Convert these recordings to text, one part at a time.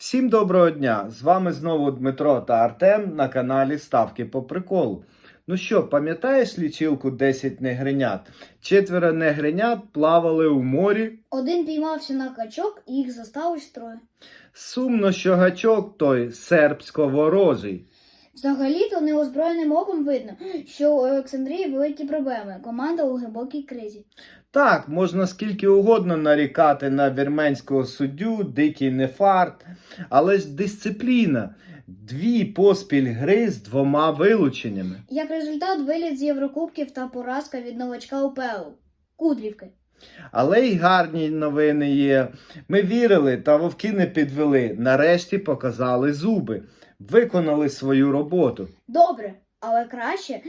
Всім доброго дня! З вами знову Дмитро та Артем на каналі Ставки по приколу. Ну що, пам'ятаєш лічилку 10 негринят? Четверо негринят плавали у морі. Один піймався на качок і їх заставиш троє. Сумно, що гачок той сербсько-ворожий. Взагалі-то неозброєним оком видно, що у Олександрії великі проблеми. Команда у глибокій кризі. Так, можна скільки угодно нарікати на вірменського суддю, дикий нефарт, але ж дисципліна. Дві поспіль гри з двома вилученнями. Як результат, виліт з Єврокубків та поразка від новачка УПЛ. Кудрівки. Але й гарні новини є. Ми вірили, та вовки не підвели. Нарешті показали зуби, виконали свою роботу. Добре, але краще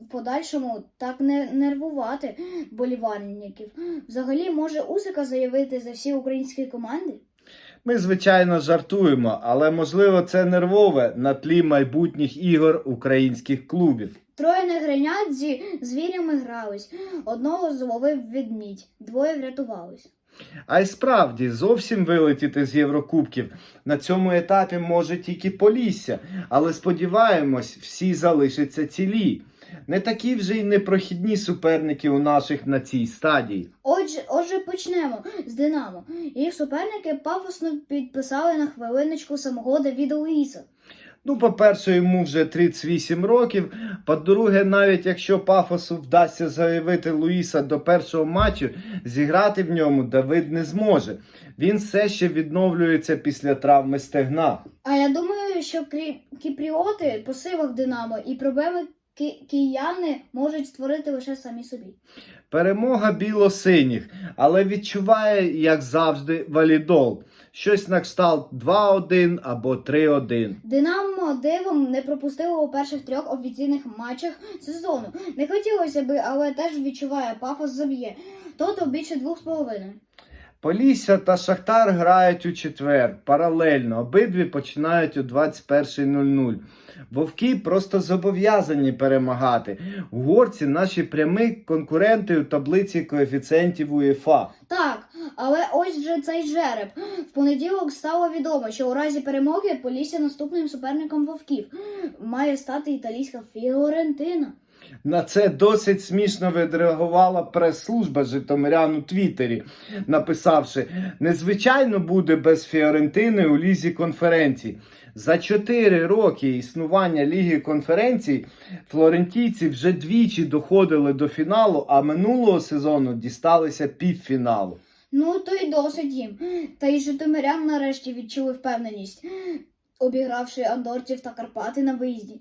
в подальшому так не нервувати болівальників. Взагалі, може Усика заявити за всі українські команди? Ми, звичайно, жартуємо, але можливо це нервове на тлі майбутніх ігор українських клубів. Троє негринят зі звірями грались. Одного зловив ведмідь, двоє врятувались. А й справді зовсім вилетіти з Єврокубків на цьому етапі може тільки Полісся, але сподіваємось, всі залишаться цілі. Не такі вже й непрохідні суперники у наших на цій стадії. Отже, отже, почнемо з Динамо. Їх суперники пафосно підписали на хвилиночку самого Давіда Луїса. Ну, по-перше, йому вже 38 років. По-друге, навіть якщо пафосу вдасться заявити Луїса до першого матчу, зіграти в ньому Давид не зможе. Він все ще відновлюється після травми стегна. А я думаю, що крі... кіпріоти по силах Динамо і проблеми ки... кияни можуть створити лише самі собі. Перемога біло-синіх, але відчуває, як завжди, валідол. Щось на кшталт 2-1 або 3-1. Динамо дивом не пропустило у перших трьох офіційних матчах сезону. Не хотілося би, але теж відчуває пафос заб'є. Тото більше двох з половиною. Полісся та Шахтар грають у четвер паралельно. Обидві починають о 21.00. Вовки просто зобов'язані перемагати. Угорці наші прямі конкуренти у таблиці коефіцієнтів УЄФА. Так, але ось вже цей жереб. В понеділок стало відомо, що у разі перемоги Полісся наступним суперником вовків має стати італійська Фіорентина. На це досить смішно відреагувала прес-служба Житомирян у Твіттері, написавши: незвичайно буде без Фіорентини у лізі конференцій. За 4 роки існування Ліги конференцій флорентійці вже двічі доходили до фіналу, а минулого сезону дісталися півфіналу. Ну, то й досить їм. Та й житомирян нарешті відчули впевненість, обігравши андорців та Карпати на виїзді.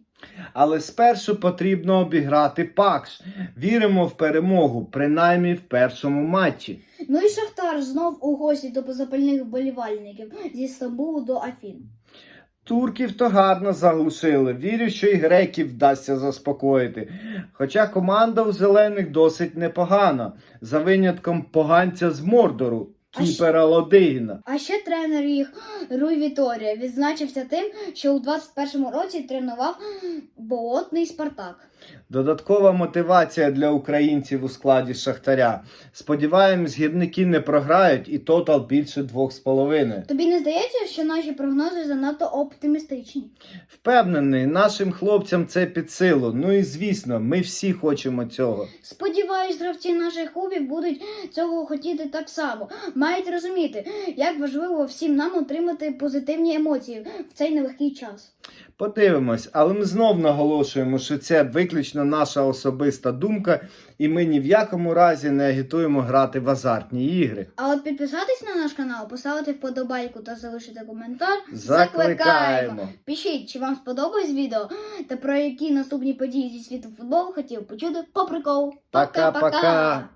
Але спершу потрібно обіграти Пакш. Віримо в перемогу, принаймні в першому матчі. Ну і Шахтар знов у гості до запальних вболівальників зі Стамбулу до Афін. Турків то гарно заглушили. Вірю, що і греків вдасться заспокоїти. Хоча команда у зелених досить непогана, за винятком поганця з Мордору, кіпера Лодигіна. А ще тренер їх Руй Віторія відзначився тим, що у 21-му році тренував болотний Спартак. Додаткова мотивація для українців у складі Шахтаря. Сподіваємось, гірники не програють і тотал більше двох з половиною. Тобі не здається, що наші прогнози занадто оптимістичні? Впевнений, нашим хлопцям це під силу. Ну і звісно, ми всі хочемо цього. Сподіваюсь, гравці наших клубів будуть цього хотіти так само. Мають розуміти, як важливо всім нам отримати позитивні емоції в цей нелегкий час. Подивимось, але ми знов наголошуємо, що це виключно наша особиста думка, і ми ні в якому разі не агітуємо грати в азартні ігри. А от підписатись на наш канал, поставити вподобайку та залишити коментар. Закликаємо. Пишіть, чи вам сподобалось відео та про які наступні події зі світу футболу хотів почути по приколу. Пока-пока.